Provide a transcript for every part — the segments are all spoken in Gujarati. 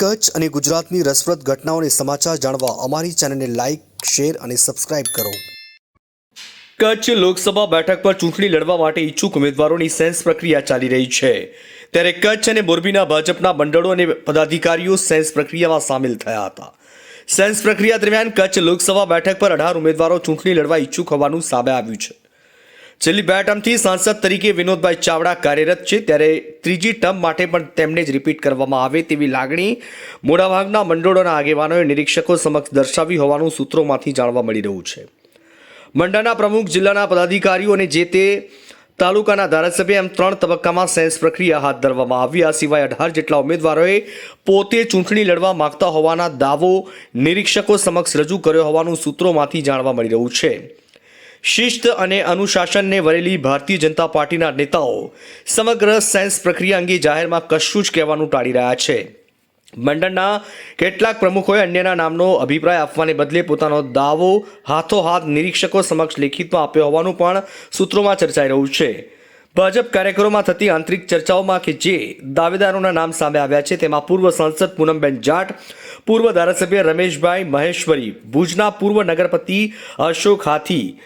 કચ્છ અને ગુજરાતની રસપ્રદ ઘટનાઓને સમાચાર જાણવા અમારી ચેનલને લાઇક શેર અને સબસ્ક્રાઇબ કરો. કચ્છ લોકસભા બેઠક પર ચૂંટણી લડવા માટે ઈચ્છુક ઉમેદવારોની સેન્સ પ્રક્રિયા ચાલી રહી છે. ત્યારે કચ્છ અને મોરબીના ભાજપના મંડળો અને પદાધિકારીઓ સેન્સ પ્રક્રિયામાં સામેલ થયા હતા. સેન્સ પ્રક્રિયા દરમિયાન કચ્છ લોકસભા બેઠક પર અઢાર ઉમેદવારો ચૂંટણી લડવા ઈચ્છુક હોવાનું સામે આવ્યું છે. છેલ્લી બે ટર્મથી સાંસદ તરીકે વિનોદભાઈ ચાવડા કાર્યરત છે. ત્યારે ત્રીજી ટર્મ માટે પણ તેમને જ રિપીટ કરવામાં આવે તેવી લાગણી મોટાભાગના મંડળોના આગેવાનોએ નિરીક્ષકો સમક્ષ દર્શાવી હોવાનું સૂત્રોમાંથી જાણવા મળી રહ્યું છે. મંડળના પ્રમુખ, જિલ્લાના પદાધિકારીઓ અને જે તે તાલુકાના ધારાસભ્ય એમ ત્રણ તબક્કામાં સેન્સ પ્રક્રિયા હાથ ધરવામાં આવી. આ સિવાય અઢાર જેટલા ઉમેદવારોએ પોતે ચૂંટણી લડવા માગતા હોવાના દાવો નિરીક્ષકો સમક્ષ રજૂ કર્યો હોવાનું સૂત્રોમાંથી જાણવા મળી રહ્યું છે. શિસ્ત અને અનુશાસનને વરેલી ભારતીય જનતા પાર્ટીના નેતાઓ સમગ્ર સેન્સ પ્રક્રિયા અંગે જાહેરમાં કશું જ કહેવાનું ટાળી રહ્યા છે. મંડળના કેટલાક પ્રમુખોએ અન્યના નામનો અભિપ્રાય આપવાને બદલે પોતાનો દાવો હાથોહાથ નિરીક્ષકો સમક્ષ લેખિતમાં આપ્યો હોવાનું પણ સૂત્રોમાં ચર્ચાઈ રહ્યું છે. ભાજપ કાર્યકરોમાં થતી આંતરિક ચર્ચાઓમાં કે જે દાવેદારોના નામ સામે આવ્યા છે તેમાં પૂર્વ સાંસદ પૂનમબેન જાટ, પૂર્વ ધારાસભ્ય રમેશભાઈ મહેશ્વરી, ભુજના પૂર્વ નગરપતિ અશોક હાથી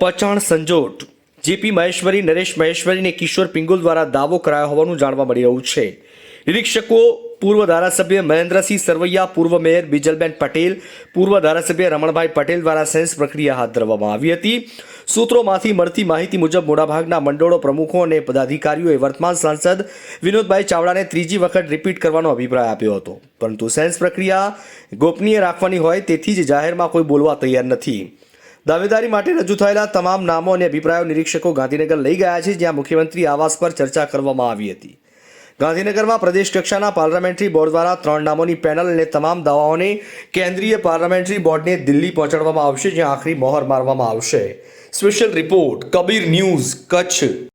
પચાણ સંજોટ. જેપી મહેશ્વરી, નરેશ મહેશ્વરી અને કિશોર પિંગુલ દ્વારા દાવો કરાયો હોવાનું જાણવા મળી રહ્યું છે. નિરીક્ષકો, પૂર્વ ધારાસભ્ય મહેન્દ્રસિંહ સરવૈયા, પૂર્વ મેયર બિજલબેન પટેલ, પૂર્વ ધારાસભ્ય રમણભાઈ પટેલ દ્વારા સેન્સ પ્રક્રિયા હાથ ધરવામાં આવી હતી. સૂત્રોમાંથી મળતી માહિતી મુજબ મોટાભાગના મંડળો પ્રમુખો અને પદાધિકારીઓએ વર્તમાન સાંસદ વિનોદભાઈ ચાવડાને ત્રીજી વખત રિપીટ કરવાનો અભિપ્રાય આપ્યો હતો. પરંતુ સેન્સ પ્રક્રિયા ગોપનીય રાખવાની હોય, તેથી જ જાહેરમાં કોઈ બોલવા તૈયાર નથી. દાવેદારી માટે રજૂ થયેલા તમામ નામો અને અભિપ્રાયો નિરીક્ષકો ગાંધીનગર લઈ ગયા છે, જ્યાં મુખ્યમંત્રી આવાસ પર ચર્ચા કરવામાં આવી હતી. ગાંધીનગરમાં પ્રદેશ કક્ષાના પાર્લામેન્ટરી બોર્ડ દ્વારા ત્રણ નામોની પેનલ અને તમામ દાવાઓને કેન્દ્રીય પાર્લામેન્ટરી બોર્ડને દિલ્હી પહોંચાડવામાં આવશે, જ્યાં આખરી મોહર મારવામાં આવશે. Special report, Kabir news, Kutch.